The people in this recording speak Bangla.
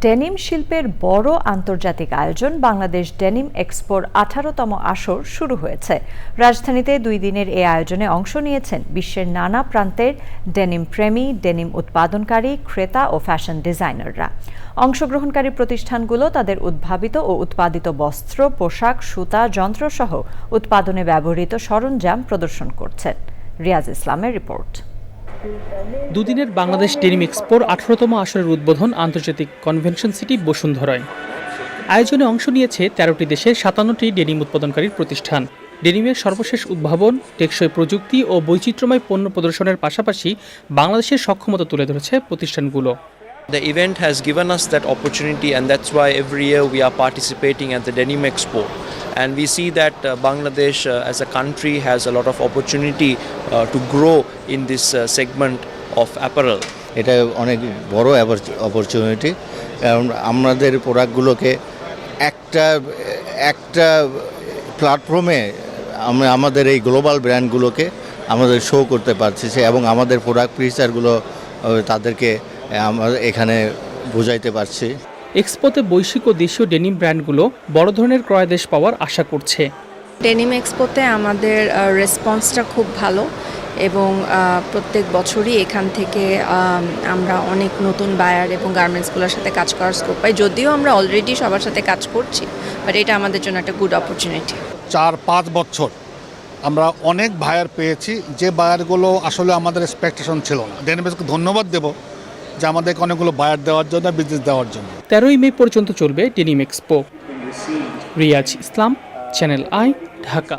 ডেনিম শিল্পের বড় আন্তর্জাতিক আয়োজন বাংলাদেশ ডেনিম এক্সপোর আঠারোতম আসর শুরু হয়েছে। রাজধানীতে দুই দিনের এ আয়োজনে অংশ নিয়েছেন বিশ্বের নানা প্রান্তের ডেনিম প্রেমী, ডেনিম উৎপাদনকারী, ক্রেতা ও ফ্যাশন ডিজাইনাররা। অংশগ্রহণকারী প্রতিষ্ঠানগুলো তাদের উদ্ভাবিত ও উৎপাদিত বস্ত্র, পোশাক, সুতা, যন্ত্রসহ উৎপাদনে ব্যবহৃত সরঞ্জাম প্রদর্শন করছেন। রিয়াজ ইসলামের রিপোর্ট। দুদিনের বাংলাদেশ ডেনিম এক্সপোর আঠারোতম আসরের উদ্বোধন আন্তর্জাতিক কনভেনশন সিটি বসুন্ধরায়। আয়োজনে অংশ নিয়েছে তেরোটি দেশের সাতান্নটি ডেনিম উৎপাদনকারী প্রতিষ্ঠান। ডেনিমের সর্বশেষ উদ্ভাবন টেকসই প্রযুক্তি ও বৈচিত্র্যময় পণ্য প্রদর্শনের পাশাপাশি বাংলাদেশের সক্ষমতা তুলে ধরেছে প্রতিষ্ঠানগুলো। The event has given us that opportunity, and that's why every year we are participating at the Denim Expo. And we see that uh, Bangladesh uh, as a country has a lot of opportunity uh, to grow in this segment of apparel. এটা অনেক বড় অপরচুনিটি কারণ আমাদের প্রোডাক্টগুলোকে একটা একটা প্ল্যাটফর্মে আমরা আমাদের এই গ্লোবাল ব্র্যান্ডগুলোকে আমাদের শো করতে পারছি এবং আমাদের প্রোডাক্ট ফিচারগুলো তাদেরকে আমরা এখানে বোঝাইতে পারছি এক্সপোতে বৈশ্বিক ও দেশীয় ডেনিম ব্র্যান্ডগুলো বড় ধরনের ক্রয়াদেশ পাওয়ার আশা করছে। ডেনিম এক্সপোতে আমাদের রেসপন্সটা খুব ভালো এবং প্রত্যেক বছরই এখান থেকে আমরা অনেক নতুন বায়ার এবং গার্মেন্টসগুলোর সাথে কাজ করার স্কোপ পাই। যদিও আমরা অলরেডি সবার সাথে কাজ করছি বাট এটা আমাদের জন্য একটা গুড অপরচুনিটি চার পাঁচ বছর আমরা অনেক বায়ার পেয়েছি যে বায়ারগুলো আসলে আমাদের এক্সপেকটেশন ছিল না। ডেনিমেসকে ধন্যবাদ দেব যে আমাদেরকে অনেকগুলো বায়ার দেওয়ার জন্য বিজনেস দেওয়ার জন্য। তেরোই মে পর্যন্ত চলবে denim expo. Riaz Islam channel I Dhaka.